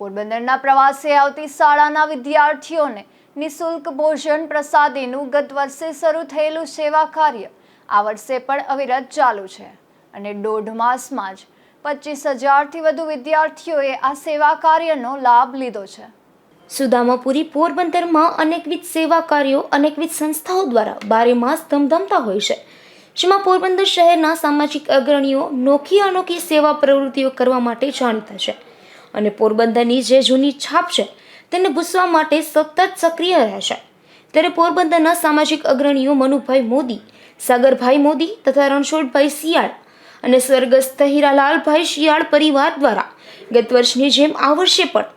પોરબંદરના પ્રવાસે આવતી શાળાના વિદ્યાર્થીઓને નિઃશુલ્ક ભોજન પ્રસાદીનું ગત વર્ષે શરૂ થયેલું સેવા કાર્ય આ વર્ષે પણ અવિરત ચાલુ છે. અને દોઢ માસમાં જ પચીસ હજારથી વધુ વિદ્યાર્થીઓએ આ સેવા કાર્યનો લાભ લીધો છે. સુદામાપુરી પોરબંદરમાં અનેકવિધ સેવા કાર્યો અનેકવિધ સંસ્થાઓ દ્વારા બારે માસ ધમધમતા હોય છે. જેમાં પોરબંદર શહેરના સામાજિક અગ્રણીઓ નોખી અનોખી સેવા પ્રવૃત્તિઓ કરવા માટે જાણીતા છે. અને પોરબંદરની જે જૂની છાપ છે, તેને ભૂસવા માટે સતત સક્રિય રહેશે ત્યારે પોરબંદરના સામાજિક અગ્રણીઓ મનુભાઈ મોદી, સાગરભાઈ મોદી તથા રણછોડભાઈ શિયાળ અને સ્વર્ગસ્થ હીરાલાલભાઈ શિયાળ પરિવાર દ્વારા ગત વર્ષની જેમ આ વર્ષે પણ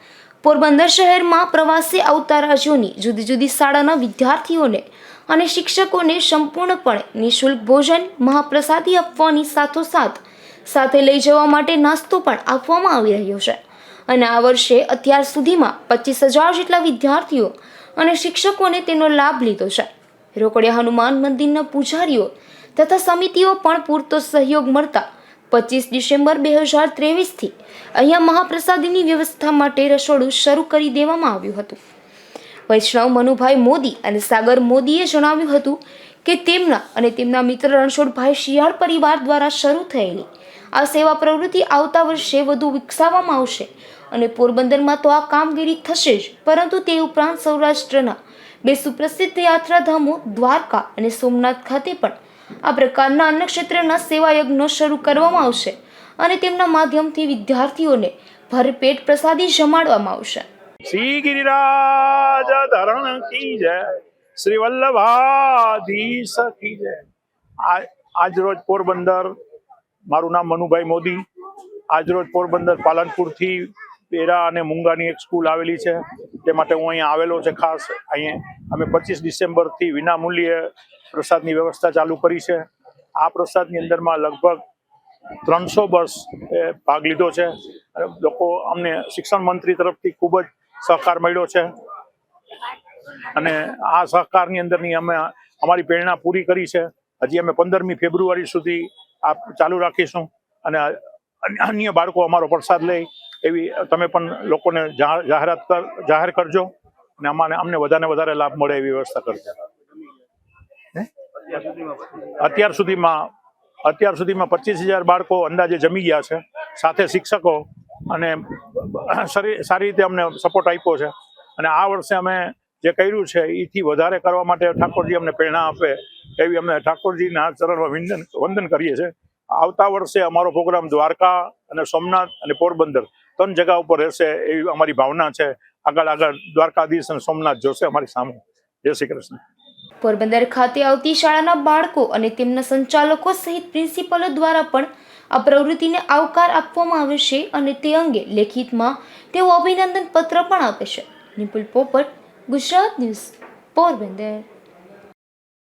પોરબંદર શહેરમાં પ્રવાસે આવતા રાજ્યોની જુદી જુદી શાળાના વિદ્યાર્થીઓને અને શિક્ષકોને સંપૂર્ણપણે નિઃશુલ્ક ભોજન, મહાપ્રસાદી આપવાની સાથોસાથ સાથે લઈ જવા માટે નાસ્તો પણ આપવામાં આવી રહ્યો છે. અને આ વર્ષે અત્યાર સુધીમાં પચીસ હજાર જેટલા વિદ્યાર્થીઓ અને શિક્ષકોને તેનો લાભ લીધો છે. રોકડિયા હનુમાન મંદિરના પૂજારીઓ તથા સમિતિઓ પણ પૂરતો સહયોગ મળતા પચીસ ડિસેમ્બર બે હજાર ત્રેવીસથી અહીંયા મહાપ્રસાદીની વ્યવસ્થા માટે રસોડું શરૂ કરી દેવામાં આવ્યું હતું. વૈષ્ણવ મનુભાઈ મોદી અને સાગર મોદીએ જણાવ્યું હતું કે તેમના અને તેમના મિત્ર રણછોડભાઈ શિયાળ પરિવાર દ્વારા શરૂ થયેલી આ સેવા પ્રવૃત્તિ આવતા વર્ષે વધુ વિકસાવવામાં આવશે. અને પોરબંદરમાં તો આ કામગીરી થશે જ, પરંતુ તે ઉપરાંત સૌરાષ્ટ્રના બે સુપ્રસિદ્ધ યાત્રાધામો દ્વારકા અને સોમનાથ ખાતે પણ આ પ્રકારના અન્ય ક્ષેત્રના સેવા યજ્ઞો શરૂ કરવામાં આવશે અને તેમના માધ્યમથી વિદ્યાર્થીઓને ભરપેટ પ્રસાદી જમાડવામાં આવશે. શ્રી ગિરિરાજ ધરણ કી જય, શ્રી વલ્લભાધીશ કી જય. આજ રોજ પોરબંદર મારું નામ મનુભાઈ મોદી. આજરોજ પોરબંદર પાલનપુરથી પેરા અને મુંગાની એક સ્કૂલ આવેલી છે. તે માટે હું અહીંયા આવેલો છે ખાસ. અહીંયા અમે પચીસ ડિસેમ્બરથી વિનામૂલ્યે પ્રસાદની વ્યવસ્થા ચાલુ કરી છે. આ પ્રસાદની અંદરમાં લગભગ ત્રણસો બસ ભાગ લીધો છે. લોકો અમને શિક્ષણ મંત્રી તરફથી ખૂબ જ સહકાર મળ્યો છે. અને આ સહકારની અંદરની અમે અમારી પ્રેરણા પૂરી કરી છે. હજી અમે પંદરમી ફેબ્રુઆરી સુધી આ ચાલુ રાખીશું અને અન્ય- બાળકો અમારો પ્રસાદ લે એવી તમે પણ લોકોને જાહેરાત કર જાહેર કરજો અને અમાને અમને વધારે વધારે લાભ મળે એવી વ્યવસ્થા કરજો હે? અત્યાર સુધીમાં અત્યાર સુધીમાં પચીસ હજાર બાળકો અંદાજે જમી ગયા છે સાથે શિક્ષકો અને સારી રીતે અમને સપોર્ટ આપ્યો છે અને આ વર્ષે અમે જે કર્યું છે એથી વધારે કરવા માટે ઠાકોરજી અમને પ્રેરણા આપે એવી અમે ઠાકોરજીના ચરણમાં વંદન વંદન કરીએ છીએ. આવતા વર્ષે અમારો પ્રોગ્રામ દ્વારકા અને સોમનાથ અને પોરબંદર ત્રણ જગા ઉપર રહેશે એવી અમારી ભાવના છે. આગળ આગળ દ્વારકાધીશ અને સોમનાથ જોશે અમારી સામે. જય શ્રી કૃષ્ણ. પોરબંદર ખાતે આવતી શાળાના બાળકો અને તેમના સંચાલકો સહિત પ્રિન્સિપલો દ્વારા પણ આ પ્રવૃત્તિને આવકાર આપવામાં આવે છે અને તે અંગે લેખિતમાં તેઓ અભિનંદન પત્ર પણ આપે છે. નિપુલ પોપટ, ગુજરાત ન્યૂઝ, પોરબંદર.